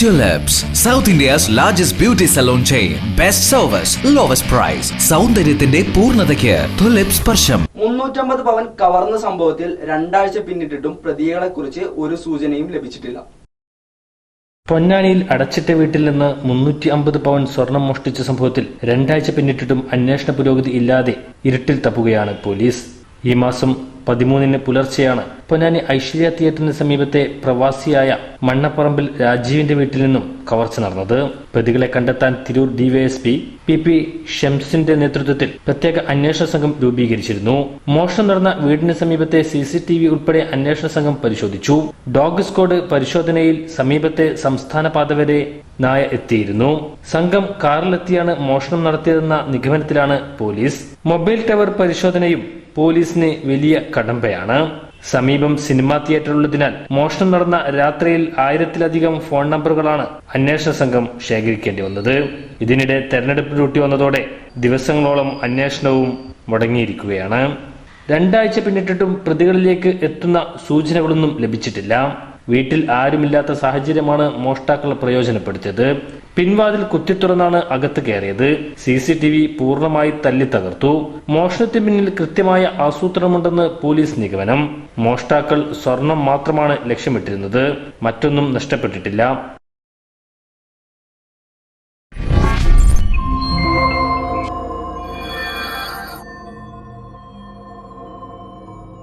Tulips, south India's largest beauty salon chain. Best service, lowest price സൗന്ദര്യത്തിന്റെ പൂർണതയ്ക്ക് tulips സ്പർശം. മുന്നൂറ്റമ്പത് പവൻ കവർന്ന സംഭവത്തിൽ രണ്ടാഴ്ച പിന്നിട്ടിട്ടും പ്രതികളെ കുറിച്ച് ഒരു സൂചനയും ലഭിച്ചിട്ടില്ല. പൊന്നാനിയിൽ അടച്ചിട്ട വീട്ടിൽ നിന്ന് മുന്നൂറ്റി അമ്പത് പവൻ സ്വർണം മോഷ്ടിച്ച സംഭവത്തിൽ രണ്ടാഴ്ച പിന്നിട്ടിട്ടും അന്വേഷണ പുരോഗതി ഇല്ലാതെ ഇരുട്ടിൽ തപ്പുകയാണ് പോലീസ്. ഈ മാസം പതിമൂന്നിന് പുലർച്ചെയാണ്. പൊന്നാനി ഐശ്വര്യ തിയേറ്ററിന് സമീപത്തെ പ്രവാസിയായ മണ്ണപ്പറമ്പിൽ രാജീവിന്റെ വീട്ടിൽ നിന്നും കവർച്ച നടന്നത്. പ്രതികളെ കണ്ടെത്താൻ തിരൂർ ഡിവൈഎസ്പി പി പി ഷംസിന്റെ നേതൃത്വത്തിൽ പ്രത്യേക അന്വേഷണ സംഘം രൂപീകരിച്ചിരുന്നു. മോഷണം നടന്ന വീടിന് സമീപത്തെ സി സി ടി വി ഉൾപ്പെടെ അന്വേഷണ സംഘം പരിശോധിച്ചു. ഡോഗ് സ്ക്വാഡ് പരിശോധനയിൽ സമീപത്തെ സംസ്ഥാന പാത വരെ നായ എത്തിയിരുന്നു. സംഘം കാറിലെത്തിയാണ് മോഷണം നടത്തിയതെന്ന നിഗമനത്തിലാണ് പോലീസ്. മൊബൈൽ ടവർ പരിശോധനയും പോലീസിന് വലിയ കടമ്പയാണ്. സമീപം സിനിമാ തിയേറ്റർ ഉള്ളതിനാൽ മോഷണം നടന്ന രാത്രിയിൽ ആയിരത്തിലധികം ഫോൺ നമ്പറുകളാണ് അന്വേഷണ സംഘം ശേഖരിക്കേണ്ടി വന്നത്. ഇതിനിടെ തെരഞ്ഞെടുപ്പ് ഡ്യൂട്ടി വന്നതോടെ ദിവസങ്ങളോളം അന്വേഷണവും മുടങ്ങിയിരിക്കുകയാണ്. രണ്ടാഴ്ച പിന്നിട്ടിട്ടും പ്രതികളിലേക്ക് എത്തുന്ന സൂചനകളൊന്നും ലഭിച്ചിട്ടില്ല. വീട്ടിൽ ആരുമില്ലാത്ത സാഹചര്യമാണ് മോഷ്ടാക്കൾ പ്രയോജനപ്പെടുത്തിയത്. പിൻവാതിൽ കുത്തിത്തുറന്നാണ് അകത്ത് കയറിയത്. സി സി ടി വി പൂർണമായി തല്ലി തകർത്തു. മോഷണത്തിന് പിന്നിൽ കൃത്യമായ ആസൂത്രണമുണ്ടെന്ന് പോലീസ് നിഗമനം. മോഷ്ടാക്കൾ സ്വർണം മാത്രമാണ് ലക്ഷ്യമിട്ടിരുന്നത്. മറ്റൊന്നും നഷ്ടപ്പെട്ടിട്ടില്ല.